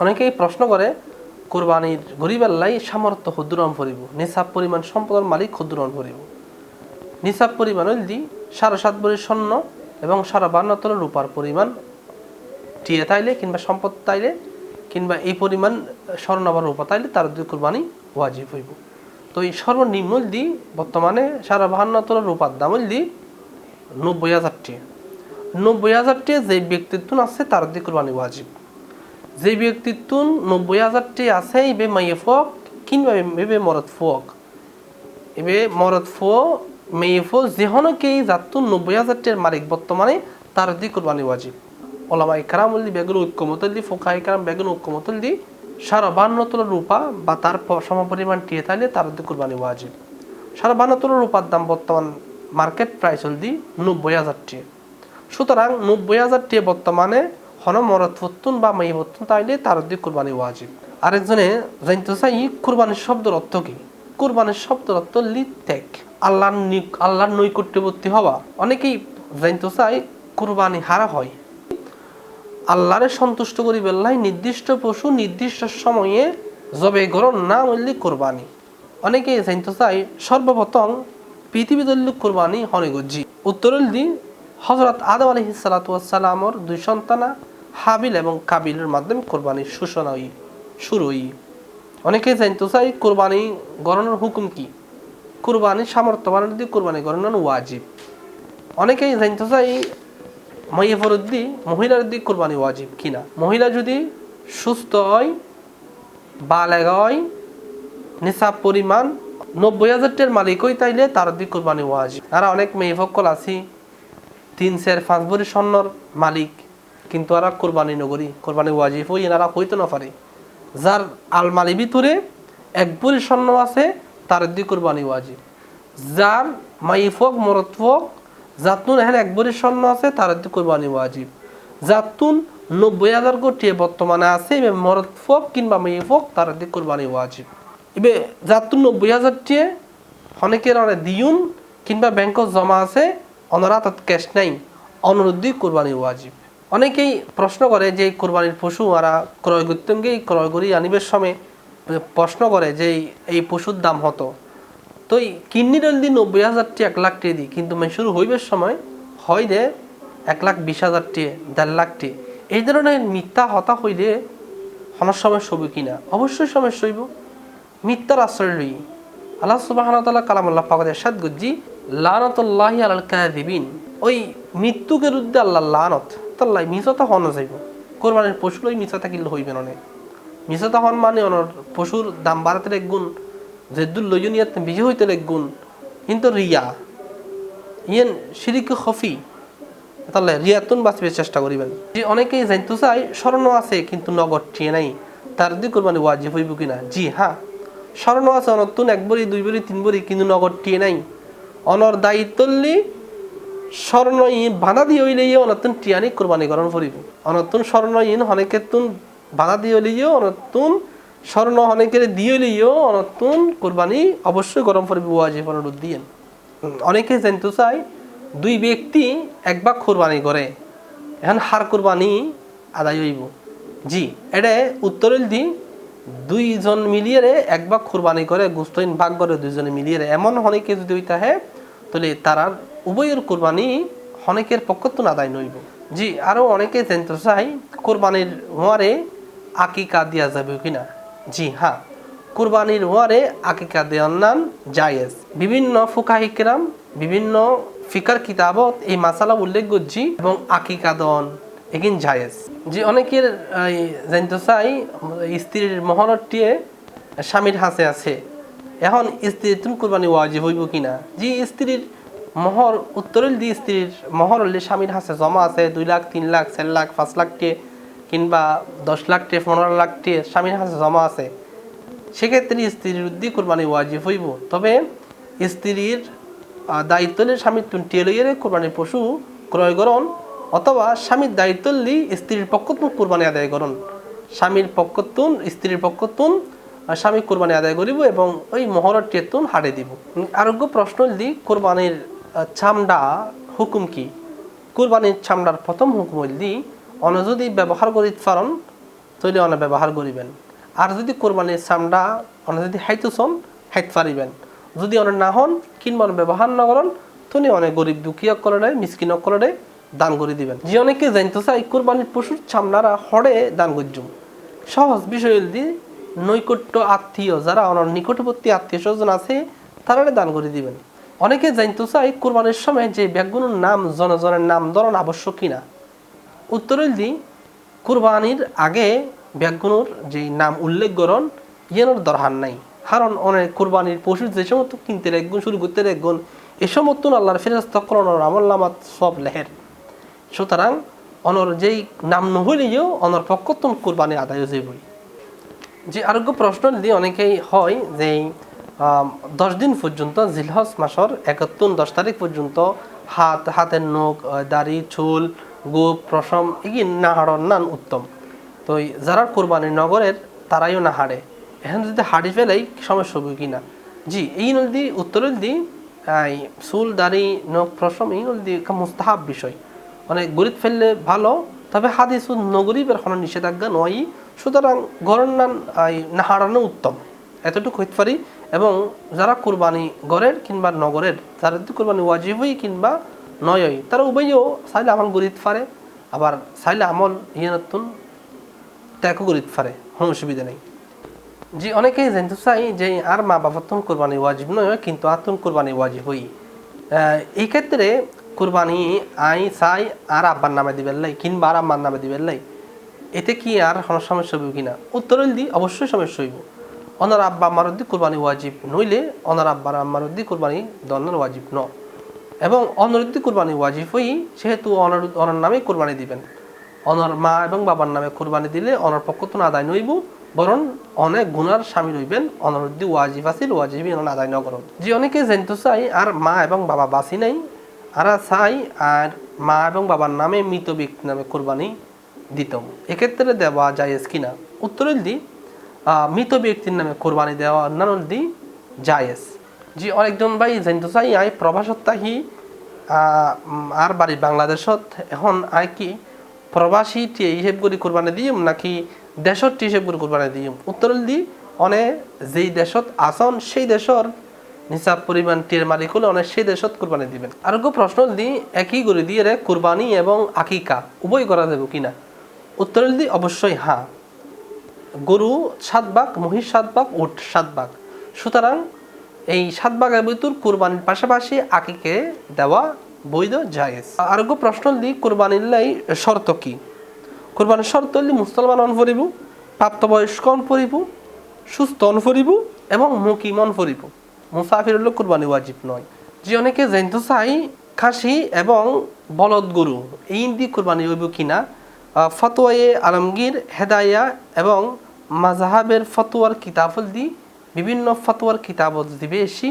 অনেকেই প্রশ্ন করে, কোরবানির গরিবাল্লাই সামর্থ্য ক্ষুদ্রণ ভরিব নিসাব পরিমাণ সম্পদের মালিক ক্ষুদ্রণ ভরিব নিসাব পরিমাণ হইল সাড়ে সাত ভরি স্বর্ণ এবং সাড়ে বান্ন তল রূপার পরিমাণ। টিয়ে তাইলে কিংবা সম্পদ তাইলে কিংবা এই পরিমাণ স্বর্ণ বা রূপা তাইলে তার দুই কোরবানি ওয়াজিব হইব। তো এই সর্বনিম্ন দি বর্তমানে সাড়ে বাহান্ন রূপার দাম হইল নব্বই হাজার টিয়া। নব্বই হাজার টিয়া যে ব্যক্তিত্ব আছে তার দিয়ে কোরবানি ওয়াজিব। যে ব্যক্তিত্ব নব্বই হাজার টিয়া আছে ইবে মাইয়ে ফক, কিংবা এবে মরদ ফক। এবে মরদ ফো মেয়ে ফো যেহনকেই যাত্তু নব্বই হাজার টিয়ার মালিক বর্তমানে, তার দি কোরবানি ওয়াজিব। ওলামা ইকরাম উল্লি বেগুন ঐক্যমতল দি, ফোকা ইকরাম বেগুন ঐক্যমতল দি সারা বান্ন তোলা রূপা বা তার সমপরিমাণ টিয়ে তাইলে তার দিয়ে কোরবানি ওয়াজিব। সারা বান্ন তোলা রূপার দাম বর্তমান মার্কেট প্রাইস হল দি নব্বই হাজার টিয়া সুতরাং নব্বই হাজার বর্তমানে হন মরত ফতুন বা মেয়ে ফতুন তাইলে তার দিয়ে কোরবানি ওয়াজিব। আরেকজনে জানতে চাই কোরবানির শব্দের অর্থ কি? কোরবানির শব্দের অর্থ লিত্যাগ আল্লাহর নি- আল্লাহর নৈকট্যবর্তী হওয়া। অনেকেই জানতে চাই কোরবানি হারা হয়? আল্লাহরে সন্তুষ্ট করি বেল্লাই নির্দিষ্ট পশু নির্দিষ্ট সময়ে জবে গরম না মূল্যে কোরবানি। অনেকেই জানতে চাই সর্বপ্রথম পৃথিবী দল্য কোরবানি হনে গজ্জি। উত্তরল দি হজরত আদম আলহি সালাতামর দুই সন্তানা হাবিল এবং কাবিলের মাধ্যমে কোরবানির সূচনা হই শুরু হই অনেকেই জানতে চাই কোরবানি গণনার হুকুম কি? কোরবানি সামর্থ্য বানানোর দিয়ে কোরবানি গণনার ওয়াজিব। অনেকেই জানতে চাই মাইয়ে ফরদ্দি মহিলার দিক কোরবানি ওয়াজিব কিনা? মহিলা যদি সুস্থ হয়, বালেগ হয়, নিসাব পরিমাণ নব্বই হাজার টের মালিক হই তাইলে তার দিক কোরবানি ওয়াজিব। আর অনেক মেয়ে ফকল আছি, তিন চার পাঁচ ভরি স্বর্ণর মালিক। কিন্তু আর কোরবানি নগরী কোরবানি ওয়াজিব হই, এনারা হইতে না পারে। যার আলমারি ভিতরে এক ভরি স্বর্ণ আছে, তার দিক কোরবানি ওয়াজিব। যার মাই ফক মরত ফক, জাতুন এখানে এক ভরি স্বর্ণ আছে, তার দিক কোরবানি ওয়াজিব। জাতুন নব্বই হাজার কোটি বর্তমানে আছে, এবার মরত ফক কিংবা মাই ফক, তার দিক কোরবানি ওয়াজিব। এবার জাতুন নব্বই হাজার টিয়ে অনেকের অনেক দিউন কিংবা ব্যাংকত জমা আছে অনরা তাত ক্যাশ নাই অনুরোধ কোরবানি ওয়াজিব। অনেকেই প্রশ্ন করে যে কোরবানির পশু আরা ক্রয় করতেন গিয়ে ক্রয় করি? আনিবের সময় প্রশ্ন করে যে এই- পশুর দাম হতো তো এই কিডনি রল দিয়ে নব্বই হাজারটি এক লাখ টিয়ে দিই, কিন্তু মানে শুরু হইবের সময় হয় দে এক লাখ বিশ হাজার টিয়ে দেড় লাখ টিয়ে এই ধরনের মিথ্যা হতা হইলে হনার সময় সবই কিনা? অবশ্যই সময় সইব। মিথ্যার আশ্রয় লই। আল্লাহ সুবাহান তাল্লাহ কালামুল্লাহ পাকাদের সাদ গুজি লানতুল্লাহি আলাল কাদিবিন ওই মৃত্যুকে রুদ্ধে আল্লাহ লানত। তাল্লাহ মিসতা হন যাইব। কোরবানির পশু লই মিছা থাকিলে হইবে ননে। মিসতা হন মানে অনর পশুর দাম বাড়াতে এক গুণ জেদুল লইজন ইয়াত বেশি হইতে এক গুণ, কিন্তু রিয়া, ইয়েন শিরিক খফি তাহলে রিয়াতুন বাঁচবে চেষ্টা করিবেন। যে অনেকেই জানতে চাই স্মরণ আছে, কিন্তু নগদ টিয়ে নাই। তার দিয়ে কোরবানি ওয়াজিব হইব কিনা? জি হ্যাঁ স্মরণ আছে অনতুন এক বড়ি, দুই বড়ি, তিন বড়ি, কিন্তু নগদ টিয়ে নাই। অনর দায়িত্বলি স্বর্ণ ইন বাধা দিয়ে হইলে ইয়ে অনতুন টিয়ানি কোরবানি গরণ করিব। অনতুন স্বর্ণ ইন হনেকের তুন বাধা দিয়ে হইলে ইয়ে অনতুন স্বর্ণ হনেকের দিয়ে হইলে ইয়ে অনতুন কোরবানি অবশ্যই গরম করিব ওয়াজিব অনুরোধ দিয়ে অনেকে জানতে চাই দুই ব্যক্তি একবার কোরবানি করে, এখন হার কোরবানি আদায় হইব। জি, এটা উত্তরের দি দুইজন মিলিয়ে একবার কোরবানি করে গুস্তইন ভাগ করে দুইজনে মিলিয়ে, এমন হনেকে যদি হইতে হয় তাহলে তারা উভয়ের কোরবানি হনেকের পক্ষত্ব আদায় নইব। জি আরও অনেকে জানতে চাই, কোরবানির হওয়ারে আকিকা দেওয়া যাবে কিনা? জি হ্যাঁ। কুরবানির ওয়ারে আকিকা দেওয়ার নাম জায়েজ। বিভিন্ন ফুকাহিকরাম বিভিন্ন ফিকার কিতাবত এই মাসালা উল্লেখ করছি এবং আকিকা দন এগিন জায়েজ। যে অনেকের জানতে চাই, স্ত্রীর মহরটিয়ে স্বামীর হাসে আছে। এখন স্ত্রীর তুমি কোরবানি ওয়াজিব হইব কিনা? যে স্ত্রীর মহর উত্তরের দি স্ত্রীর মহর হলে স্বামীর হাসে জমা আছে দুই লাখ, তিন লাখ, চার লাখ, পাঁচ লাখ টিয়ে কিংবা দশ লাখ টিয়ে পনেরো লাখ টিয়ে স্বামীর হাসে জমা আছে। সেক্ষেত্রে স্ত্রীর উদ্দি কোরবানি ওয়াজিব হইব। তবে স্ত্রীর দায়িত্ব নিয়ে স্বামীর লইয়ে কোরবানির পশু ক্রয় করণ অথবা স্বামীর দায়িত্ব লি স্ত্রীর পক্ষতুন কোরবানি আদায় করণ স্বামীর পক্ষতুন স্ত্রীর পক্ষতুন স্বামী কোরবানি আদায় করিব এবং ওই মহরের টেতুন হাড়ে দিব। আরোগ্য প্রশ্ন দি কোরবানির চামড়া হুকুম কি? কোরবানির চামড়ার প্রথম হুকুম দি, অন যদি ব্যবহার করি পারন তৈরি অনেক ব্যবহার করিবেন। আর যদি কোরবানির চামড়া অনেক যদি হাইতে চন হাইত পারিবেন। যদি অনেক না হন, কিংবা ব্যবহার না করেন তুমি অনেক গরিব দুঃখী করে মিসকিন করে দান করে দিবেন। যে অনেকে জানতে চাই কোরবানির পশুর চামড়ারা হরে দান করজুম সহজ বিষয় দি, নৈকট্য আত্মীয়, যারা আমার নিকটবর্তী আত্মীয় স্বজন আছে তারা দান করে দিবেন। অনেকে জানতে চাই কোরবানির সময় যে ব্যাগগুলোর নাম, জনজনের নাম ধরন আবশ্যক কিনা। উত্তরে দি কুরবানির আগে ব্যাগগুলোর যে নাম উল্লেখ করন ইয়েনোর দরকার নাই। কারণ অনেক কোরবানির পশু যে সমস্ত কিনতে একগুণ শুরু করতে একগুণ এ সমস্ত আল্লাহর ফেরস্ত করণর আমল নামাত সব লেহের সুতরাং অনর যেই নাম নহলেও অনর পক্ষতন কোরবানি আদায় হয়ে বই যে আরোগ্য প্রশ্ন যদি অনেকেই হয় যে দশ দিন পর্যন্ত জিলহজ মাসর একাত্তর, দশ তারিখ পর্যন্ত হাত, হাতের নখ দাড়ি, চুল, গোপ, প্রসম এগিয়ে না হাড়ন নান উত্তম। তো যারা কোরবানি নগরের, তারাইও না হাড়ে। এখন যদি হাড়ি ফেলেই সমস্যা হবে কিনা জি, এই নদী উত্তর দি এই চুল, দাড়ি, নখ, প্রসম, এই নদী মুস্তাহাব বিষয়। মানে গরিব ফেললে ভালো, তবে হাদিস নগরীবের কোনো নিষেধাজ্ঞা নয় সুতরাং গরের নান এই না হারানো উত্তম। এতটুকু হইতে পারি এবং যারা কোরবানি গড়ের কিংবা নগরের যারা যদি কোরবানি ওয়াজিবই কিংবা নয়ই তারা উভয়ও চাইলে আমল গরিত পারে, আবার চাইলে আমল ইয়ে নতুন ত্যাগও গরিত পারে, কোনো অসুবিধা নেই। জি, অনেকেই জানতে চাই যে আর মা বাবার তখন কোরবানি ওয়াজিব নয়, কিন্তু আর আতন কোরবানি ওয়াজিব হই এই ক্ষেত্রে কোরবানি আই চাই আর আব্বার নামে দিবেন লাই কিংবা আর আম্মার নামে দিবেন লাই, এতে কি আর কোনো সমস্যা হইব কিনা? উত্তর দি অবশ্যই সমস্যা হইব। অনার আব্বা আম্মার উদ্দি কোরবানি ওয়াজিব নইলে অনার আব্বার আম্মার উদ্দি কোরবানি দন্নার ওয়াজিব ন। এবং অনরুদ্ধি কোরবানি ওয়াজিব হই, সেহেতু অনার অনার নামে কোরবানি দিবেন। অনর মা এবং বাবার নামে কোরবানি দিলে অনর পক্ষ তো আদায় নইব, বরং অনেক গুণার স্বামী রইবেন। অনরুদ্ধি ওয়াজিব আছিল ওয়াজিবি অন আদায় ন করুন যে অনেকে জানতে চাই, আর মা এবং বাবা বাসি নাই, আর চাই, আর মা এবং বাবার নামে মৃত ব্যক্তি নামে কোরবানি দিতম। এক্ষেত্রে দেওয়া যায় কিনা? উত্তরের দি মৃত ব্যক্তির নামে কোরবানি দেওয়া অন্যান্য দি জায়েজ। জি, অনেকজন ভাই জানতে চাই, আই প্রবাসত্যাহী আর বাড়ি বাংলাদেশত, এখন আই কি প্রবাসী হিসেব করে কোরবানি দিম, নাকি দেশত হিসেব করে কোরবানি দিম? উত্তর দি, অনে যেই দেশত আসন সেই দেশর নিসাব পরিমাণ টির মালিক হলে অনেক সেই দেশত কোরবানি দিবেন। আর প্রশ্ন দি, একই করে দিয়ে কোরবানি এবং আকিকা, উভয় করা যাবে কিনা? উত্তর দি, অবশ্যই হ্যাঁ। গরু সাত ভাগ, মহিষ সাত ভাগ, উট সাত ভাগ। সুতরাং এই সাত ভাগের ভিতর কোরবানির পাশাপাশি আকিকে দেওয়া বৈধ জায়েজ। আরোগ্য প্রশ্ন দি, কোরবানির লাই শর্ত কি? কোরবানির শর্ত হলি মুসলমান অন প্রাপ্তবয়স্ক অন ফরিব সুস্থ অন ফরিব এবং মুকিম অন ফরিব মুসাফির হলো কোরবানি ওয়াজিব নয়। যে অনেকে জানতে চাই খাসি এবং বলদ গরু, এই দিয়ে কোরবানি হইব কিনা ফতোয়ায়ে আলমগীর, হেদায়া এবং মাজাহাবের ফতোয়ার কিতাবল দি, বিভিন্ন ফতোয়ার কিতাবত দিবে এসি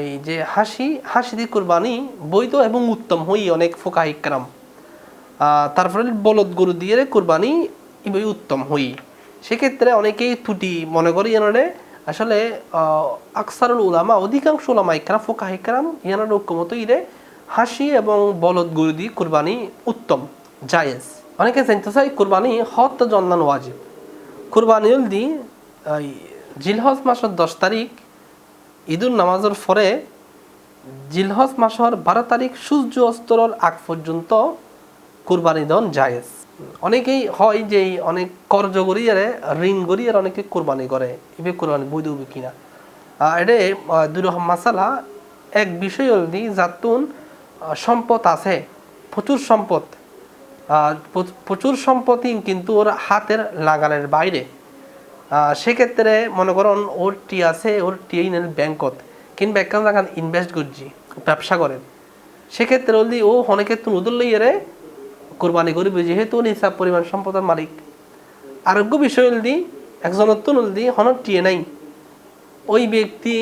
এই যে হাসি হাসি দিয়ে কোরবানি বৈধ এবং উত্তম হই অনেক ফোকাহিকরাম তারপরে বলদ গরু দিয়ে কোরবানি ইবই উত্তম হই। সেক্ষেত্রে অনেকেই ত্রুটি মনে করি এনারে আসলে আকসারুল উলামা, অধিকাংশ উলামা ইকরাম ফোকা ইকরাম, ইয়ানার ঐক্যমত ইরে হাসি এবং বলদ গরু দিয়ে কোরবানি উত্তম, জায়েজ। অনেকে জানতে চাই কোরবানি হত জন্নান ওয়াজিব। কোরবানি দি এই জিলহজ মাসের দশ তারিখ, ঈদুল নামাজের পরে জিলহজ মাসের বারো তারিখ সূর্য অস্তরের আগ পর্যন্ত কুরবানি দন জায়েজ। অনেকেই হয় যে অনেক কর্জ গড়িয়ারে ঋণ গড়িয়ার অনেকে কোরবানি করে এবে কোরবানি বৈধ হবে কিনা। এটা রকম মাসালা, এক বিষয় হলি যাতুন সম্পদ আছে, প্রচুর সম্পদ। প্রচুর সম্পত্তি কিন্তু ওর হাতের লাগানের বাইরে। সেক্ষেত্রে মনে করুন ওর টি আছে, ওর টি নেন ব্যাংকত। কিংবা একটা জায়গা ইনভেস্ট করছি, ব্যবসা করেন। সেক্ষেত্রে হলি ও, অনেকে তুন উদল লইয়ারে কোরবানি করবে, যেহেতু নিসাব পরিমাণ সম্পদের মালিক। আরোগ্য বিষয় হলদি একজনের তুন হলদি হনর টিয়ে নাই। ওই ব্যক্তি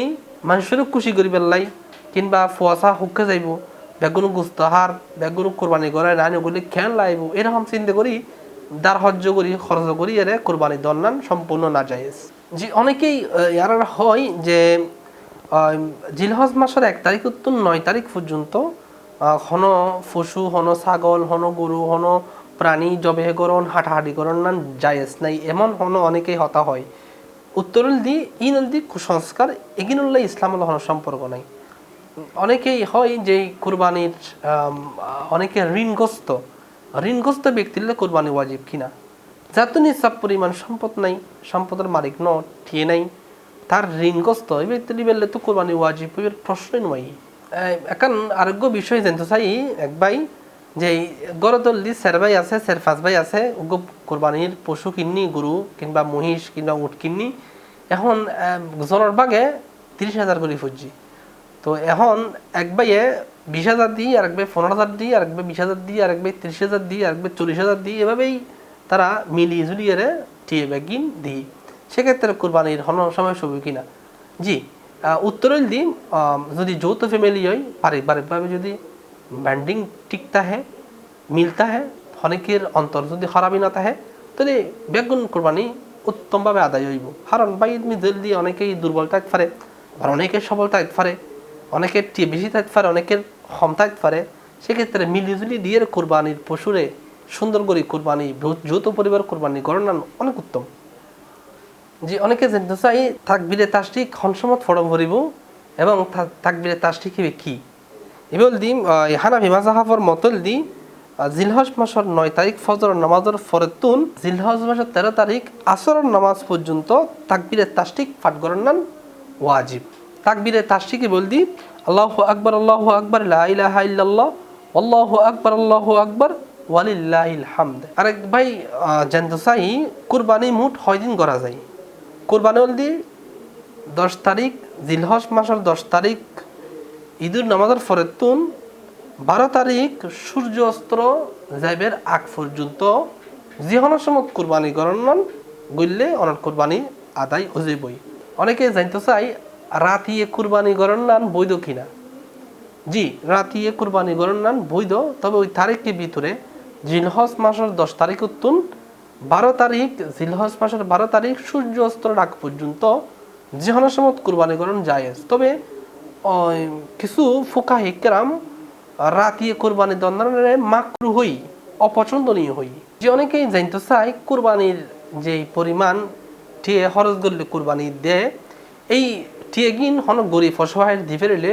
মানুষেরও খুশি করি পেলাই কিংবা ফুয়াশা হুকে যাইব। বেগুন গুস্ত হার বেগুন কোরবানি করে, রানি গুলি খেয়াল লাইব এরকম চিন্তা করি, দার হজ্জ করি, খরচ করি, এরে কোরবানি দন্নান সম্পূর্ণ না যায়জ জি, অনেকেই ইয়ার হয় যে জিলহজ মাসের এক তারিখ উত্তর নয় তারিখ পর্যন্ত হন পশু, হন ছাগল, হন গরু, হন প্রাণী জবে করণ হাঁটাহাঁটি করণ না জায়েজ নাই, এমন হন অনেকেই হতা হয়। উত্তরল দি, ইনল দি কুসংস্কার, এগিনুল্লাহ ইসলামের হন সম্পর্ক নাই। অনেকেই হয় যে কুরবানির অনেকে ঋণগ্রস্ত। ঋণগ্রস্ত ব্যক্তির কুরবানি ওয়াজিব কিনা? যার তো নিঃসাব পরিমাণ সম্পদ নাই, সম্পদের মালিক ন, ঠিয়ে নাই, তার ঋণগ্রস্ত এই ব্যক্তি বেললে তো কোরবানি ওয়াজিব প্রশ্নই নয় এখন আরোগ্য বিষয় জানতে চাই, এক ভাই, যে গরদল্লি স্যার ভাই আছে, স্যার ফাঁস ভাই আছে কোরবানির পশু কিন্নি, গরু কিংবা মহিষ কিংবা উট কিন্নি, এখন জনের বাগে তিরিশ হাজার করে ফুজি তো এখন এক বাইয়ে বিশ হাজার দিই আর এক ভাই পনেরো হাজার দিই আর এক ভাই বিশ হাজার দিই আর এক ভাই তিরিশ হাজার দিই আর এক ভাই চল্লিশ হাজার দিই এভাবেই তারা মিলিয়ে ঝুলিয়ে টিয়ে ব্যাগিন দিই। সেক্ষেত্রে কোরবানির হন সময় সবই কিনা? জি আহ, উত্তরের দিন যদি যৌথ ফ্যামিলি হয় পারিবারিকভাবে যদি ব্যান্ডিং ঠিক থাকে মিলতা হয় অনেকের অন্তর যদি খারাপই না থাকে তাহলে বেগুন কোরবানি উত্তমভাবে আদায় হইব। কারণ বাই দিয়ে অনেকেই দুর্বল থাকতে পারে আর অনেকের সবল থাকতে পারে অনেকের টিয়ে বেশি থাকতে পারে, অনেকের কম থাকতে পারে। সেক্ষেত্রে মিলিজুলি দিয়ে কোরবানির পশুরে সুন্দর করে কোরবানি যৌথ পরিবার কোরবানি গণনা অনেক উত্তম। যে অনেকে জানতে চাই তাকবিরে তাসটিক হনসমত ফরম ভরিব এবং তা- তাকবিরে তাসটিক হিবে কি? এবার দিম হানাফি মাজাহাফর মতল দি জিলহজ মাসের নয় তারিখ ফজর নামাজের ফরেতুন জিলহজ মাসের তেরো তারিখ আসরের নামাজ পর্যন্ত তাকবিরে তাসটিক ফাট নাম ওয়াজিব। তাকবিরে তাসটিকে বল দি আল্লাহ আকবর আল্লাহ আকবর, লা ইলাহা ইল্লাল্লাহ, আল্লাহ আকবর আল্লাহ আকবর, ওয়ালিল্লাহিল হামদ। আরেক ভাই চাই কুরবানি মুঠ হয় দিন করা যায়। কোরবানি হল দি দশ তারিখ, জিলহজ মাসের দশ তারিখ, ঈদুল নামাজের ফরেতুন বারো তারিখ, সূর্য অস্ত্র যাইবের আগ পর্যন্ত যিহনের সময় কোরবানি গণন গইলে অনেক কোরবানি আদায় হইবই। অনেকে জানতে চাই রাতিয়ে কোরবানি গণনান বৈধ কিনা? জি, রাতিয়ে কোরবানি গণনান বৈধ, তবে ওই তারিখের ভিতরে জিলহজ মাসের দশ তারিখ উত্তুন, বারো তারিখ, জিলহজ মাসের বারো তারিখ সূর্য অস্ত্রের ডাক পর্যন্ত যেহনের সময় কোরবানি গণন জায়েজ। তবে কিছু ফোকা হেকেরাম রাতিয়ে কোরবানি দণ্ডনে মাকরু হই, অপছন্দনীয় হই। যে অনেকেই জানতে চায়, কোরবানির যে পরিমাণ টিয়ে খরচ করলে কোরবানি দেয়, এই টিয়ে গিন হন গরিব অসহায়ের দিবে রেলে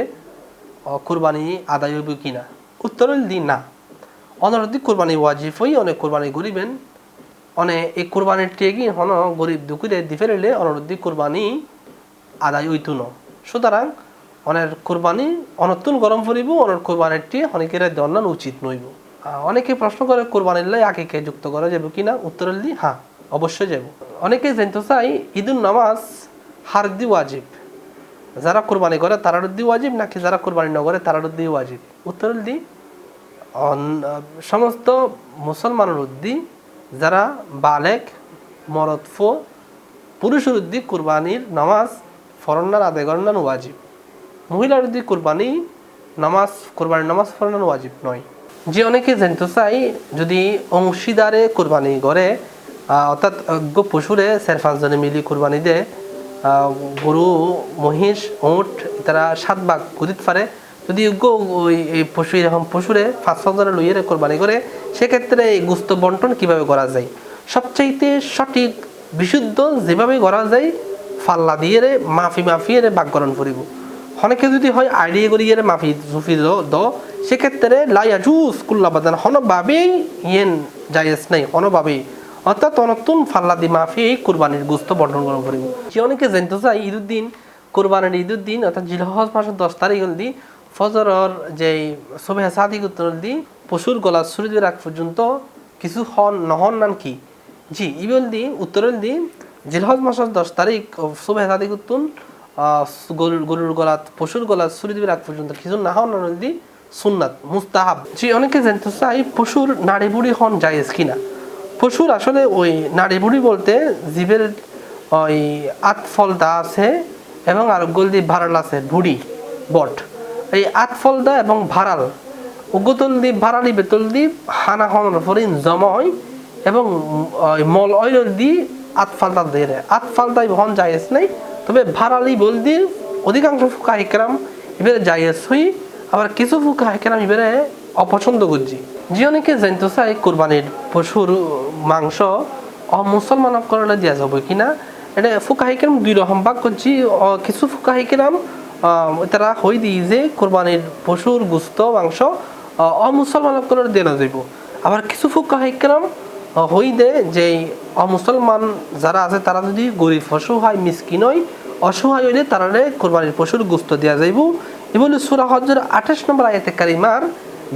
কোরবানি আদায় হইব কিনা উত্তর দি না। অনরদি কোরবানি ওয়াজিব হই, অনেক কোরবানি গরিবেন। অনে এই কোরবানির টেগি হন গরিব দুকুরে দিফে রেলে অনরদি কোরবানি আদায় হইতো ন সুতরাং অনের কোরবানি অনতুন গরম পড়িব অনের কোরবানির টিয়ে অনেকের দন্নান উচিত নইব। অনেকে প্রশ্ন করে কোরবানির লাই আকিকে যুক্ত করা যাবে কিনা উত্তর দি হ্যাঁ অবশ্যই যাব অনেকে জানতে চাই ঈদুল নামাজ হারদি ওয়াজিব। যারা কোরবানি করে তারার উদ্দি ওয়াজিব নাকি যারা কোরবানি ন করে তারার উদ্দি ওয়াজিব? উত্তর দি সমস্ত মুসলমানের উদ্দি যারা বালেক মরদফো পুরুষের উদ্দি কুরবানির নামাজ ফরন্নার আদায় করার ওয়াজিব। মহিলা উদ্দি কুরবানি নামাজ, কোরবানির নামাজ ফরনান ওয়াজিব নয়। যে অনেকে জানতে চাই যদি অংশীদারে কোরবানি করে অর্থাৎ অজ্ঞ পশুরে চার পাঁচজনে মিলি কোরবানি দেয় গরু, মহিষ, উঁট, তারা সাত ভাগ করিতে পারে। যদি অজ্ঞ ওই পশু, এরকম পশুরে পাঁচ পাঁচজনে লইয়ে কোরবানি করে, সেক্ষেত্রে এই গুস্ত বন্টন কীভাবে করা যায়? সবচাইতে সঠিক, বিশুদ্ধ যেভাবে করা যায়, ফাল্লা দিয়ে রে, মাফি মাফি রে বাগরণ করিব। অনেকে যদি হয় আইডিয়া করি এর মাফি জুফি দ দ, সেক্ষেত্রে লাইয়া জুস কুল্লা বাদান, হনভাবেই ইয়েন জায়েজ নাই, হনভাবেই। অর্থাৎ অনতুন ফাল্লা দি মাফি কুরবানির গুস্ত বন্টন করা করিব যে অনেকে জানতে চাই ঈদুদ্দিন, কোরবানির ঈদুদ্দিন, অর্থাৎ জিলহজ মাসের দশ তারিখ হল দি ফজরর যে সবে উত্তর দি পশুর গলা সূর্য রাখ পর্যন্ত কিছু হন, নহন নান কি? জি ইবল দি উত্তরল দি জিলহজ মাসের দশ তারিখ শুভে সাদিক উত্তুন গরুর গরুর গলাত পশুর গলা সূর্য রাখ পর্যন্ত কিছু না হন নান দি সুন্নাত, মুস্তাহাব। জি অনেকে জানতে চাই পশুর নাড়ি বুড়ি হন জায়েজ কিনা? পশুর আসলে ওই নাড়ি বুড়ি বলতে জীবের ওই আতফলদা আছে এবং আর গলদি ভাড়াল আছে, ভুড়ি, বট। এই আতফলদা এবং ভাড়াল উগতল দ্বীপ ভাড়ালি বেতল দ্বীপ, হানা হন ফরিন জময় এবং ওই মল অইল দি আতফালদা দিয়ে আতফালদাই হন জায়েজ নাই, তবে ভাড়ালি বল দি অধিকাংশ ফুকা হিকরাম এবারে জায়েজ হই, আবার কিছু ফুকা হিকরাম এবারে অপছন্দ করছি। যে অনেকে জানতে চাই কোরবানির পশুর মাংস অমুসলমান করলে দেওয়া যাবে কিনা। এটা ফুকাহিকেরাম দুই রকম ভাগ করছি কিছু ফুকাহিকেরাম তারা হই দিই যে কোরবানির পশুর গুস্ত, মাংস অমুসলমান করে দেওয়া যাইব আবার কিছু ফুকাহিকেরাম হই দে যে অমুসলমান যারা আছে তারা যদি গরিব অসহায় মিসকিন হয়, অসহায় হইলে তারা কোরবানির পশুর গুস্ত দেওয়া যাইব। সুরা হজের আঠাশ নম্বর আয়াতে কারিমার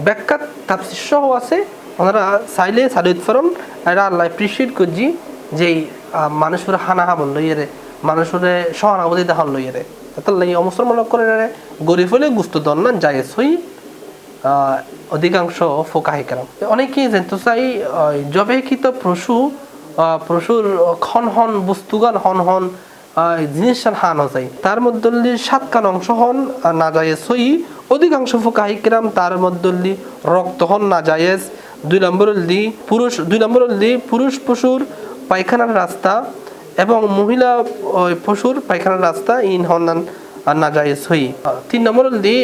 ব্যাখ্যা তাপসির আছে। ওনারা চাইলে সালিদ ফরন এরা আল্লাহ এপ্রিসিয়েট করছি যে মানুষের হানাহা বল লইয়ারে মানুষের সহানুভূতি দেখান লইয়ারে তার লাগে অমুসলমান করে গরিব হলে গুস্ত দন না আহ, অধিকাংশ ফোকাহিকারাম অনেকেই জানতে চাই আহ, জবেকৃত পশু পশুর খন হন বস্তুগান হন হন জিনিস হান যায় তার মধ্যে সাতকান অংশ হন না যায় সই অধিকাংশ ফোকাহিকারাম তার মধ্যে রক্ত হন না জায়েজ। দুই নম্বর দি পুরুষ, দুই নম্বর দি পুরুষ পশুর পায়খানার রাস্তা এবং মহিলা পশুর পায়খানার রাস্তা ইন হন্নান না যায় সই তিন নম্বর দি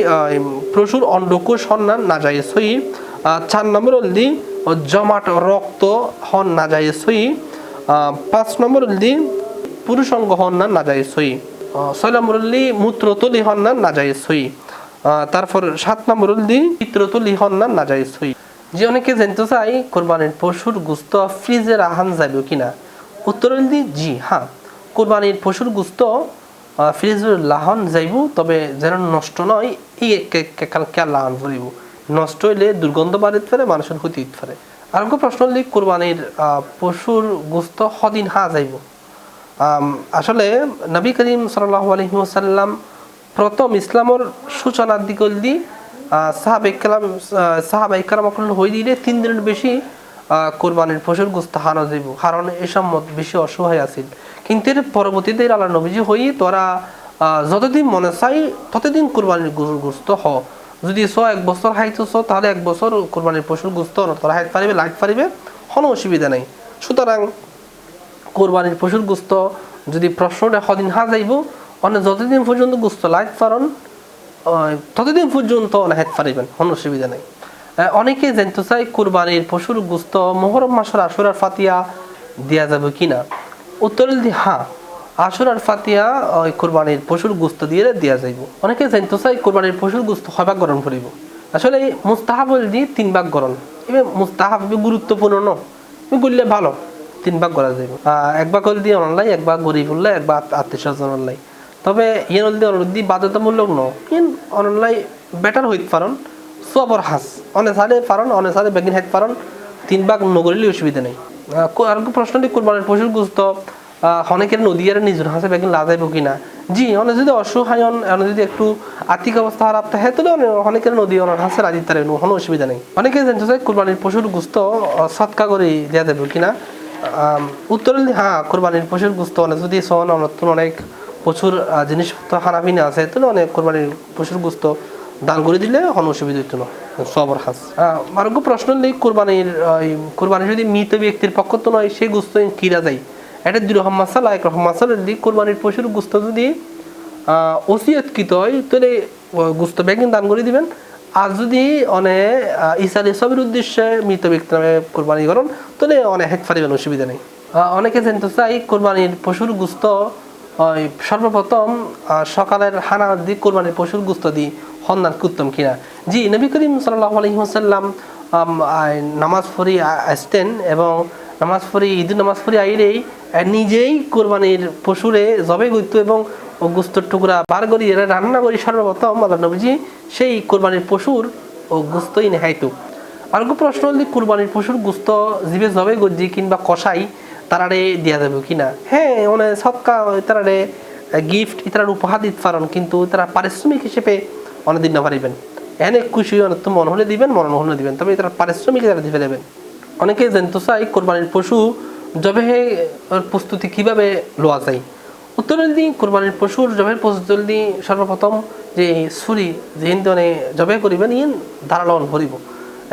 পশুর অন্ডকোষ হন্নান না যায় সই চার নম্বর দি জমাট রক্ত হন না যায় সই পাঁচ নম্বর দি পুরুষ অঙ্গ হন্নান না যায় সই ছয় নম্বর দি মূত্রতলি না যায় সই তারপর সাত নম্বর দি, চিত্রতলি হন্নান না যায় সই যে অনেকে জানতে চাই কোরবানির পশুর গুস্ত ফ্রিজে রাখান যাবে কিনা? উত্তর দি, জি হ্যাঁ। কোরবানির পশুর গুস্ত ফ্রিজের লাহন যাইব, তবে যেন নষ্ট নয়, এই লাহন করিব। নষ্ট হইলে দুর্গন্ধ বাড়িতে পারে মানুষের ক্ষতি হইতে পারে। আর প্রশ্ন হলে কোরবানির পশুর গুস্ত সদিন হা যাইব? আসলে নবী করিম সাল্লাহ আলহিমসাল্লাম প্রথম ইসলামর সূচনার দিক দি সাহাব ইকরাম সাহাবা ইকরাম অকল হই দিলে তিন দিনের বেশি কোরবানির পশুর গুস্ত হানো যাইব। কারণ এসব মত বেশি অসহায় আছিল। কিন্তু এর পরবর্তীতে আল্লাহ নবীজি হই তোরা যতদিন মনে চাই ততদিন কোরবানির গরুর গুস্ত হ। যদি ছ, এক বছর হাইতেছ তাহলে এক বছর কোরবানির পশুর গুস্ত তোরা হাইতে পারিবে লাইট পারিবে, কোনো অসুবিধা নাই। সুতরাং কোরবানির পশুর গুস্ত যদি প্রশ্নটা সদিন হা যাইব অনেক যতদিন পর্যন্ত গুস্ত লাইট পারন ততদিন পর্যন্ত অনেক পারিবেন কোনো অসুবিধা নেই। অনেকে জানতে চাই কোরবানির পশুর গুস্ত মোহরম মাসের আশুরার ফাতিয়া দেওয়া যাবে কিনা। উত্তর দি হ্যাঁ আশুরার ফাতিয়া ওই কোরবানির পশুর গুস্ত দিয়ে দেওয়া যাইব। অনেকে জানতে চাই কোরবানির পশুর গুস্ত হবাক গরম করিব। আসলে এই মুস্তাহাব দি তিন ভাগ গরম এবার মুস্তাহাব গুরুত্বপূর্ণ ন? করলে ভালো, তিন ভাগ করা যাবে এক ভাগ হল দিয়ে অনলাই এক ভাগ গরিব হলে এক ভাগ আত্মীয় স্বজন অনলাই তবে ইয়ে দিয়ে অনুরোধ দিয়ে বাধ্যতামূলক ন কিন অনলাই বেটার হইতে পারন। সবর হাস। অনে সারে পারন অনে সারে বেগিন হাইতে পারন। তিন ভাগ নগরিলে অসুবিধা নেই। কো- আর প্রশ্নটি কোরবানির পশুর গুস্ত অনেকের নদী আর নিজের হাসে বেগিন লাজাইব কিনা জি অনেক যদি অসহায় হন, অনেক যদি একটু আর্থিক অবস্থা খারাপ থাকে তাহলে অনে- অনেকের নদী অনেক হাসে রাজি তারে কোনো অসুবিধা নেই। অনেকে জানতে চাই কোরবানির পশুর গুস্ত সৎকা করে দেওয়া যাবে কিনা উত্তর হ্যাঁ কোরবানির পশুর গুস্ত অনেক যদি সন নতুন অনেক প্রচুর জিনিসপত্র খানাপিনা আছে তাহলে অনেক কোরবানির পশুর গুস্ত দান করে দিলে কোনো অসুবিধা হতো না, সবর হাস আর একটা প্রশ্ন নেই কোরবানির কোরবানি যদি মৃত ব্যক্তির পক্ষ তো নয়, সেই গুস্ত কিরা যায় এটা দুই রকম মাসালা এক রকম মাসালা যদি কোরবানির পশুর গুস্ত যদি ওসিয়তকৃত হয়, তাহলে গুস্ত ব্যাগিন দান করে দিবেন। আর যদি অনে ইসার এসবের উদ্দেশ্যে মৃত ব্যক্তি নামে কোরবানি করেন, তাহলে অনেক হেক পারিবেন অসুবিধা নেই। অনেকে জানতে চাই কোরবানির পশুর গুস্ত ওই সর্বপ্রথম সকালের হানা দিয়ে কোরবানির পশুর গুস্ত দিয়ে সন্ধান করতাম কিনা জি, নবী করিম সাল্লাহ আলহিহাসাল্লাম নামাজ আ- আসতেন এবং নামাজ পড়ি ঈদ নামাজ ফরি আইলেই নিজেই কোরবানির পশুরে জবে করতো এবং গুস্তর টুকরা বার করি, এরা রান্না করি সর্বপ্রথম, আল্লাহ নবীজি সেই কোরবানির পশুর ও গুস্তই নেহাইতো। আর প্রশ্ন হল কোরবানির পশুর গুস্ত জিবে জবে গজ্জি কিংবা কষাই তারারে দেওয়া যাবে কিনা হ্যাঁ মানে সৎকা তারারে গিফট ইতার উপহার দিতে পারেন, কিন্তু তারা পারিশ্রমিক হিসেবে অনেক দিন না পারিবেন এনে খুশি অনেক তো মন হলে দিবেন মন হলে দিবেন, তবে তারা পারিশ্রমিক তারা দিবে দেবেন। অনেকে জানতে চাই, কোরবানির পশু জবে প্রস্তুতি কীভাবে লওয়া যায়? উত্তরের দিন কোরবানির পশুর জবের দিন সর্বপ্রথম যে ছুরি যেহেন মানে জবে করিবেন, ইন ধারালন ভরিব।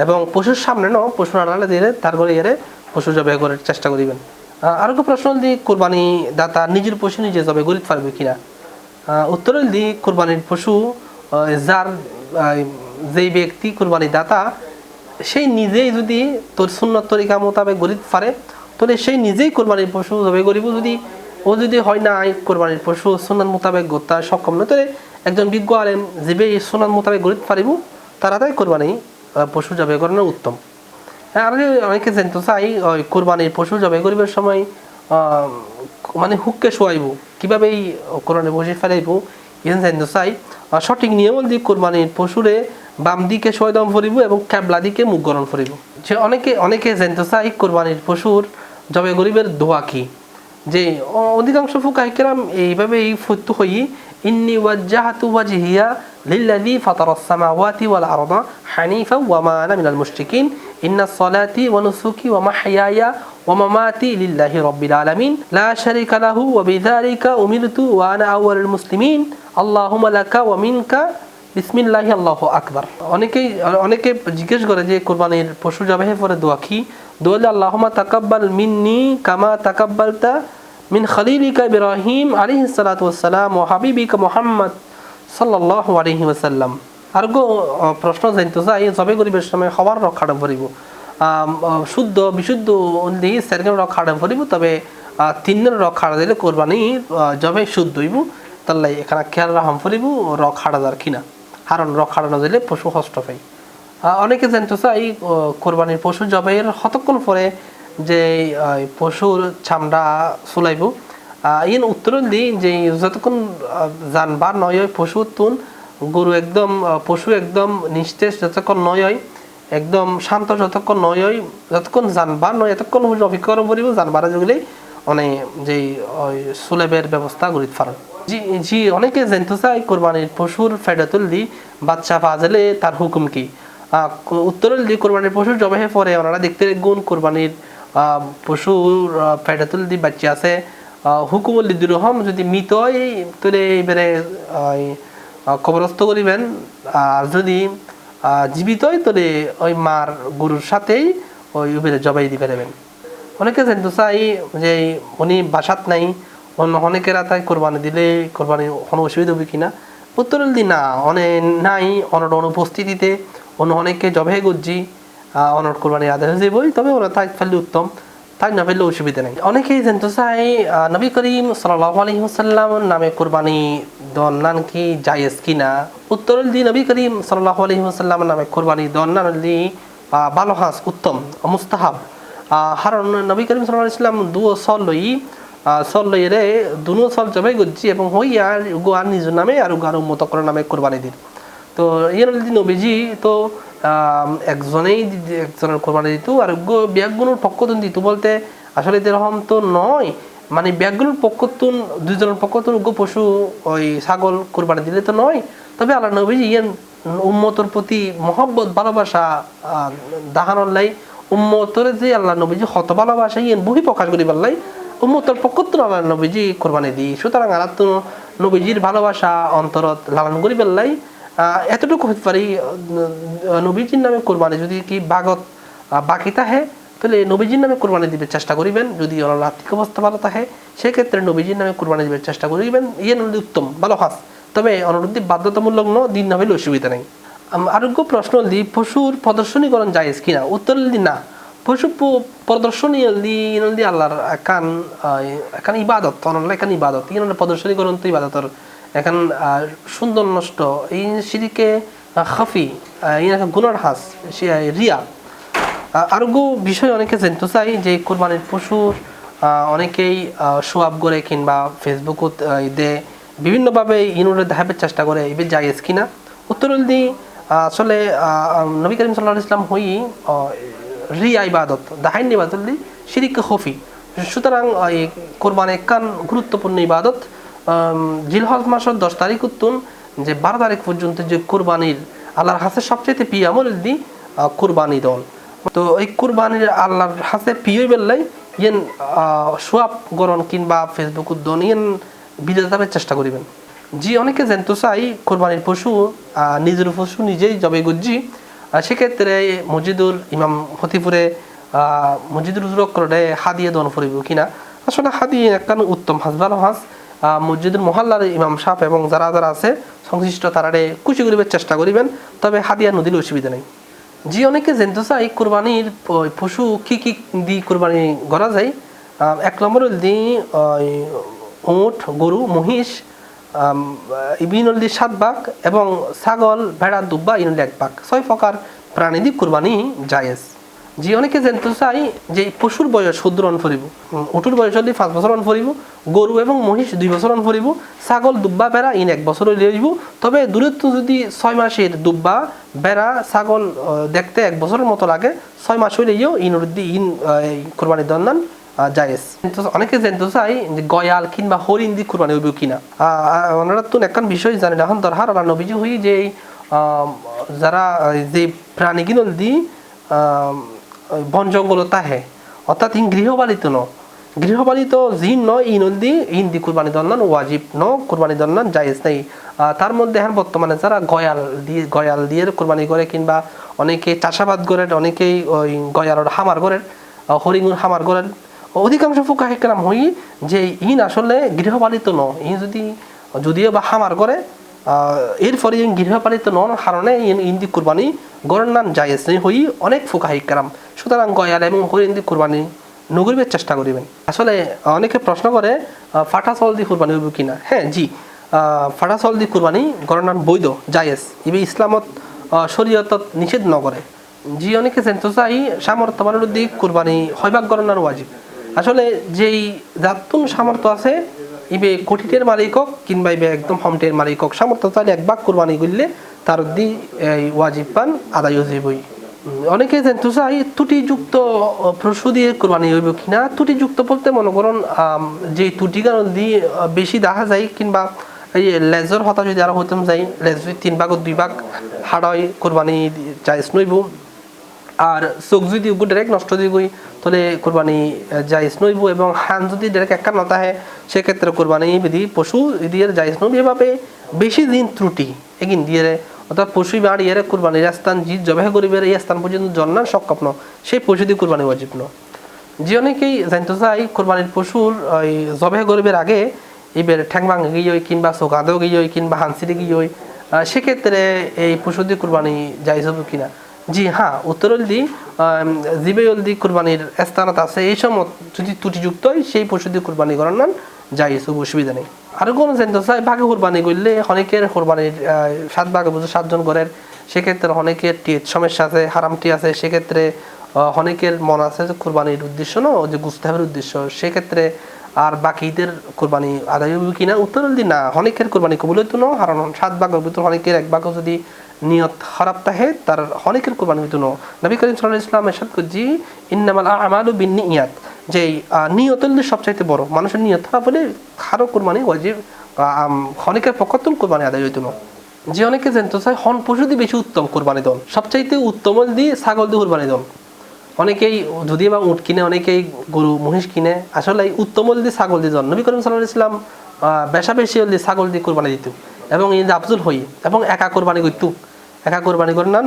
এবং পশুর সামনে ন পশুর আড়ালে দিয়ে তারপরে এরে পশু জবে করার চেষ্টা করিবেন। আহ, আরও একটা প্রশ্ন দি কোরবানি দাতা নিজের পশু নিজে জবে করিতে পারবে কিনা? আহ, উত্তরের দি কোরবানির পশু যার যেই ব্যক্তি কোরবানি দাতা সেই নিজেই যদি তোর সুন্নত তরিকা মোতাবেক গরিব পারে তাহলে সেই নিজেই কোরবানির পশু জবে গরিব। যদি ও যদি হয় না কোরবানির পশু সুন্নত মোতাবেক গত্তা সক্ষম নয় তাহলে একজন বিজ্ঞ যেবে এই সুন্নত মোতাবেক গরিব পারিব তারা তাই কোরবানি পশু জবে করানো উত্তম। হ্যাঁ আমি অনেকে জানতে চাই, ওই কোরবানির পশু জবাই করিবার সময় মানে হুককে শোয়াইব। কীভাবে এই কোরবানির পশু ফেলাইব ইহান জানতে চাই। সঠিক নিয়ম দিয়ে কোরবানির পশুরে বাম দিকে শোয়াই দম ফরিব এবং ক্যাবলা দিকে মুখ গরম ফরিব যে অনেকে অনেকে জানতে চাই কোরবানির পশুর জবাই গরিবের দোয়া কি? যে অধিকাংশ ফুকাহিকেরাম এইভাবে এই ফতু হই ইন্নি ওয়াজ্জাহাতু ওয়াজহিয়া লিল্লাযী ফাতারাস সামাওয়াতি ওয়াল আরদা হানিফা ওয়া মা আনা মিনাল মুশরিকিন। ইন্না সলাতি ওয়া নুসুকি ওয়া মাহইয়ায়া ওয়া মামাতি লিল্লাহি রাব্বিল আলামিন। লা শারীকা লাহু ওয়া বিযালিকা উমিরতু ওয়া আনা আউয়ালুল মুসলিমিন। আল্লাহুম্মা লাকা ওয়া মিনকা। বিসমিল্লাহি আল্লাহু আকবার। অনেকেই, অনেকে জিজ্ঞেস করে যে, কোরবানির পশু জবাহে পরে দোয়া কি? দোয়ালে আল্লাহুম্মা তাকাব্বাল মিন্নি কামা তাকাব্বালতা মিন খলিলিকা ইব্রাহিম আলাইহি সালাতু ওয়াসসালাম ও হাবিবিকা মুহাম্মদ সাল্লাল্লাহু আলাইহি ওয়াসাল্লাম। আর গো প্রশ্ন জানতে চাই, জবে গরিবের সময় সবার রক্ষাটা ভরিব শুদ্ধ, বিশুদ্ধ দি সেরকম রক্ষাটা ভরিব তবে তিনের রক্ষাটা দিলে কোরবানি জবে শুদ্ধ হইব। তাহলে এখানে খেয়াল রাখাম ফরিব রক হাড়াদার কিনা। হারণ রক হারানো দিলে পশু হষ্ট পাই অনেকে জানতে চাই কোরবানির পশু জবাইয়ের কতক্ষণ পরে যে পশুর চামড়া চুলাইব ইন উত্তর দি যে যতক্ষণ যান বা নয় হয় পশু তুন গরু একদম পশু একদম নিস্তেজ যতক্ষণ নয় হয় একদম শান্ত যতক্ষণ নয় হয় যতক্ষণ যানবাহন নয় এতক্ষণ অপেক্ষা করিব যানবাহন যেগুলি মানে যে সুলেবের ব্যবস্থা গরিত ফারণ জি জি অনেকে জানতে চাই কোরবানির পশুর ফেডাতুল দি বাচ্চা পাজলে তার হুকুম কি? আহ, ক- উত্তরল দি কোরবানির পশুর জবাহে পরে ওনারা দেখতে গুণ কোরবানির পশুর আহ, ফেডাতুল দি বাচ্চা আছে। আহ, হুকুমুল লিদুরহম যদি মৃত হয় তাহলে এবারে কবরস্থ করিবেন। আর যদি জীবিতই জীবিত তাহলে ওই মার গরুর সাথেই ওই এবারে জবাই দিবে দেবেন অনেকে চাই যে উনি বাসাত নাই অন্য অনেকেরা তাই কোরবানি দিলে কোরবানি কোনো অসুবিধা হবে কিনা? উত্তর না অনেক নাই অনর অনুপস্থিতিতে অন্য অনেকে জবে গুজি অনর কোরবানি আদায় হয়ে যাবই তবে ওরা তাই ফেললে উত্তম। তাই না ফেললে অসুবিধা নেই। অনেকেই জানতে চাই নবী করিম আলহিহাসাল্লাম নামে কোরবানি দন্নান কি জায়েজ কিনা উত্তর দি নবী করিম সাল্লাহ আলহিহাসাল্লাম নামে কোরবানি দন্নান দি ভালো হাস, উত্তম, মুস্তাহাব। হারণ নবী করিম সাল্লাহ ইসলাম দুও সল লই সল লই রে দুনো সল জবাই করছি এবং হই আর উগো আর নিজের নামে আর উগো আর উন্মত নামে কোরবানি দিন তো ইয়ার যদি নবীজি তো একজনেই একজনের কোরবানি দিত আর ব্যাগগুলোর পক্ষতুন দিত বলতে আসলে এরকম তো নয় মানে ব্যাগগুলোর পক্ষতুন দুইজনের পক্ষতুন উগ্র পশু ওই ছাগল কোরবানি দিলে তো নয় তবে আল্লাহ নবীজি ইয়ান উম্মতর প্রতি মহব্বত ভালোবাসা আহ, দাহানোর লাই উম্মতরে যে আল্লাহ নবীজি হত ভালোবাসা ইয়ান বহি প্রকাশ করি পারলাই উম্মতর পক্ষতুন আল্লাহ নবীজি কোরবানি দিই। সুতরাং আল্লাহ নবীজির ভালোবাসা অন্তরত লালন করি আহ, এতটুকু হতে পারি নবীজির নামে কোরবানি যদি কি বাগত বাকি তাহে তাহলে নবীজির নামে কোরবানি দিবে চেষ্টা করিবেন। যদি ওনার আর্থিক অবস্থা ভালো থাকে, সেক্ষেত্রে নবীজির নামে কোরবানি দিবে চেষ্টা করিবেন। ইয়ে নদী উত্তম, ভালো হাস তবে অনুরোধী বাধ্যতামূলক ন দিন না হলে অসুবিধা নেই। আরোগ্য প্রশ্ন দি পশুর প্রদর্শনীকরণ যায় কিনা? উত্তর না। পশু প্রদর্শনী আল্লাহর একান একান ইবাদত, অনল একান ইবাদত। ইন প্রদর্শনীকরণ তো ইবাদতর এখন সুন্দর নষ্ট। এই সিরিকে ইন গুণার হাস রিয়া। আরোগ্য বিষয় অনেকে জানতে চাই যে কোরবানির পশুর অনেকেই সোয়াব করে কিংবা ফেসবুকত দে বিভিন্নভাবে ইনুরে দেখাবার চেষ্টা করে এবার জায়েজ কিনা? উত্তর দি আসলে নবী করিম সাল্লাহ ইসলাম হই রিয়া ইবাদত। দাহাইন ইবাদত দি শিরিক হফি সুতরাং এই কোরবান কান গুরুত্বপূর্ণ ইবাদত। জিলহজ মাসের দশ তারিখ উত্তুন যে বারো তারিখ পর্যন্ত যে কোরবানির আল্লাহর হাসে সবচেয়ে প্রিয় আমল দি কোরবানি দল। তো এই কোরবানির আল্লাহর হাসে প্রিয় বেললাই ইয়েন সোয়াব গরণ কিংবা ফেসবুক উদ্যন ইয়েন বিদাতাবের চেষ্টা করিবেন। জি অনেকে জানতো চাই কোরবানির পশু নিজের পশু নিজেই জবে গুজি সেক্ষেত্রে মসজিদুর ইমাম হতিপুরে আহ, মসজিদুর উজরক করে হাদিয়ে দন ফুরিব কিনা? আসলে হাদিয়ে একটা উত্তম হাস ভালো হাস। মসজিদুর মহল্লার ইমাম সাহ এবং যারা যারা আছে, সংশ্লিষ্ট তারারে খুশি করিবার চেষ্টা করিবেন, তবে হাদিয়া নদীর অসুবিধা নেই। যে অনেকে জানতে চাই কোরবানির পশু কি কি দি কোরবানি করা যায় এক নম্বর দি উঁট, গরু, মহিষ ইবিন দি সাত বাঘ এবং ছাগল, ভেড়া, দুব্বা ইন এক বাঘ ছয় প্রকার প্রাণী দি কোরবানি জায়েজ। জি অনেকে জানতে চাই যে পশুর বয়স শুদ্ধ রন ফরিব উটুর বয়স হলে পাঁচ বছর রন ফরিব গরু এবং মহিষ দুই বছর ফরিব ছাগল, দুব্বা বেড়া ইন এক বছর হইলে হইব তবে দূরত্ব যদি ছয় মাসের দুব্বা বেড়া ছাগল দেখতে এক বছরের মতো লাগে, ছয় মাস হইলেও ইন ইন কোরবানির দন্দান জায়েজ অনেকে জানতে চাই যে গয়াল কিংবা হরিণ দি কোরবানি হইব কিনা। ওনারা তো একখান বিষয় জানি না এখন দরকার ওরা নবীজি হই যে যারা যে প্রাণীগুলো দি বন জঙ্গল তাহে অর্থাৎ ইন গৃহপালিত ন। গৃহপালিত জিন ন, ইন দি ইন দি কুরবানি দন্নান, ওয়াজিব ন, কুরবানি দন্নান জায়েজ নেই। তার মধ্যে এখন বর্তমানে যারা গয়াল দিয়ে গয়াল দিয়ে কুরবানি করে কিংবা অনেকে চাষাবাদ করেন অনেকেই ওই গয়ালের হামার করেন হরিণুর হামার করেন অধিকাংশ ফুকা হেকরাম হই যে ইন আসলে গৃহপালিত ন। ইন যদি, যদিও বা হামার করে এরপরে গৃহপালিত নন ইন ইন্দি কুরবানি গরের নাম জায়েজ হই অনেক ফুকা হিকারাম সুতরাং গয়াল এবং হরিন্দি কুরবানি নগরিবের চেষ্টা করিবেন। আসলে অনেকে প্রশ্ন করে ফাটা চল দি কুরবানি হইব কিনা? হ্যাঁ জি ফাটা চল দি কুরবানি গরের নাম বৈধ জায়েজ ইবে ইসলামত শরীয়তত নিষেধ নকরে জি, অনেকে জানতে চাই সামর্থ্য মানুষ দিক কুরবানি হইবাক গণনার ওয়াজিব। আসলে যেই জাতুন সামর্থ্য আছে ইবে কোটিটের মালিক হোক কিংবা ইবে একদম হমটের মালিক হোক সামর্থ্য চাইলে এক বাক কোরবানি করলে তার দি এই ওয়াজিব পান, আদায় হইবই অনেকে জানতে চাই, ত্রুটিযুক্ত প্রসূ দিয়ে কোরবানি হইব কিনা? ত্রুটিযুক্ত বলতে মনে করুন যে ত্রুটি কারণ দিয়ে বেশি দেখা যায় কিংবা এই লেজর হতা যদি আরও হইতাম যাই লেজ তিন ভাগ দুই ভাগ হাড়য় কোরবানি চাইস নইব। আর চোখ যদি উগু ডাইরেক্ট নষ্ট দিয়ে গই তাহলে কোরবানি জাইজ নইব এবং হান যদি ডাইরেক্ট একা নতাহে সেক্ষেত্রে কোরবানি বিধি পশু দিয়ে জাইজ নইব। এভাবে বেশি দিন ত্রুটি, এগিন দিয়ে অর্থাৎ পশু বাড়ি এর কোরবানির স্থান জি জবাহ করিবের এই স্থান পর্যন্ত জন্নার সক্ষম ন, সেই পশু দিয়ে কোরবানি ওয়াজিব ন। যে অনেকেই জানতে চাই কোরবানির পশুর, ওই জবাহ করিবের আগে, এবার ঠ্যাং ভাঙ গিয়ে কিংবা আদেও গিয়ে কিংবা হানসিতে গিয়ে সেক্ষেত্রে এই পশু দিয়ে কোরবানি জাইজ হবে কিনা? জি হ্যাঁ উত্তরলদি জিবেয়লদি কুরবানির স্থানত আছে। এই সময় যদি ত্রুটিযুক্ত হয়, সেই পশু দিয়ে কুরবানি করার নান যাই এসব অসুবিধা নেই। আরও কোনো জানতে চাই, ভাগে কোরবানি করলে অনেকের কোরবানির সাত ভাগে বুঝে সাতজন করেন সেক্ষেত্রে অনেকের টিয়ের সমস্যা আছে, হারামটি আছে, সেক্ষেত্রে অনেকের মন আছে যে কোরবানির উদ্দেশ্য না যে গুস্তাহের উদ্দেশ্য। সেক্ষেত্রে আর বাকিদের কোরবানি আদায় হবে কিনা? উত্তর না, অনেকের কোরবানি কবুল হইতো না, কারণ সাত ভাগের ভিতর অনেকের এক ভাগ যদি নিয়ত খারাপ থাকে তার অনেকের কোরবানি হইতো না নবী করিম সাল্লাল্লাহু আলাইহি ওয়াসাল্লাম এরশাদ করছি ইন্নামাল আমালু বিন্নিয়াত যে নিয়ত সবচাইতে বড়। মানুষের নিয়ত খারাপ হলে কারও কোরবানি, ওয়াজিব অনেকের পক্ষতুন কোরবানি আদায় হইতো যে অনেকে জানতে চায়, হন পশু দিয়ে বেশি উত্তম কোরবানি দন, সবচাইতে উত্তম দিয়ে ছাগল দিয়ে কোরবানি দন। অনেকেই যদি বা উট কিনে, অনেকেই গরু, মহিষ কিনে, আসলে উত্তম দিয়ে ছাগল দিয়ে জন নবী করিম সাল্লাহ ইসলাম বেশা বেশি হলে ছাগল দিয়ে কোরবানি দিত। এবং এই আফজল হই, এবং একা কোরবানি করত। একা কোরবানি করে নান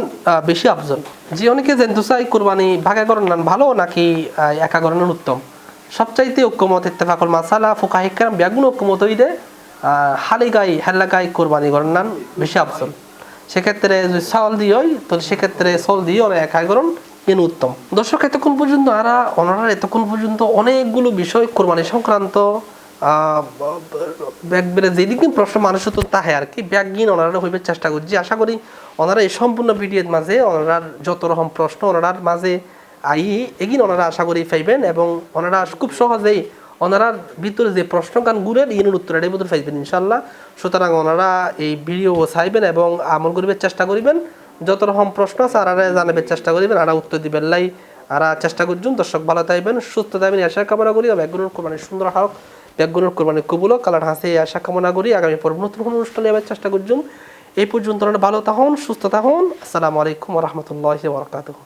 বেশি আফজল যে অনেকে জানতে চাই কোরবানি ভাগে করেন নান ভালো নাকি একা করানোর উত্তম? সবচাইতে ঐক্যমত ইত্তেফাকুল মাসালা ফুকা হিকাম ব্যাগুন ঐক্যমত গাই, হেল্লা গাই কোরবানি করেন নান বেশি আফজল সেক্ষেত্রে যদি চাউল দিয়ে হয় তাহলে সেক্ষেত্রে চাউল দিয়ে ওরা একাই করুন ইন উত্তম। দর্শক, এতক্ষণ পর্যন্ত আরা, ওনারা এতক্ষণ পর্যন্ত অনেকগুলো বিষয় কোরবানি সংক্রান্ত একবারে যেদিকে প্রশ্ন মানুষ তো তাহে আর কি। ব্যাগিন ওনারা হইবে চেষ্টা করছি। আশা করি ওনারা এই সম্পূর্ণ ভিডিওর মাঝে ওনারার যত রকম প্রশ্ন ওনারার মাঝে আই এগিন ওনারা আশা করি পাইবেন এবং ওনারা খুব সহজেই ওনারার ভিতরে যে প্রশ্ন গান গুড়ের ইনের উত্তর এটার ভিতরে পাইবেন ইনশাল্লাহ সুতরাং ওনারা এই ভিডিও চাইবেন এবং আমল করিবার চেষ্টা করিবেন। যত রকম প্রশ্ন আছে, আর জানাবের চেষ্টা করিবেন, আর উত্তর দিবেন লাই। আর চেষ্টা করছুন দর্শক ভালো থাকবেন, সুস্থ থাকবেন। আশা কামনা করি। ব্যাগুনের কোরবানি সুন্দর হোক। ব্যাগুনের কোরবানি কবুল কালার হাসে আশা কামনা করি। আগামী পর্ব নতুন কোনো অনুষ্ঠানে আবার চেষ্টা করছুন এই পর্যন্ত ভালো থাকুন, সুস্থ থাকুন। আসসালামু আলাইকুম রহমতুল্লাহ বরকাতুহ।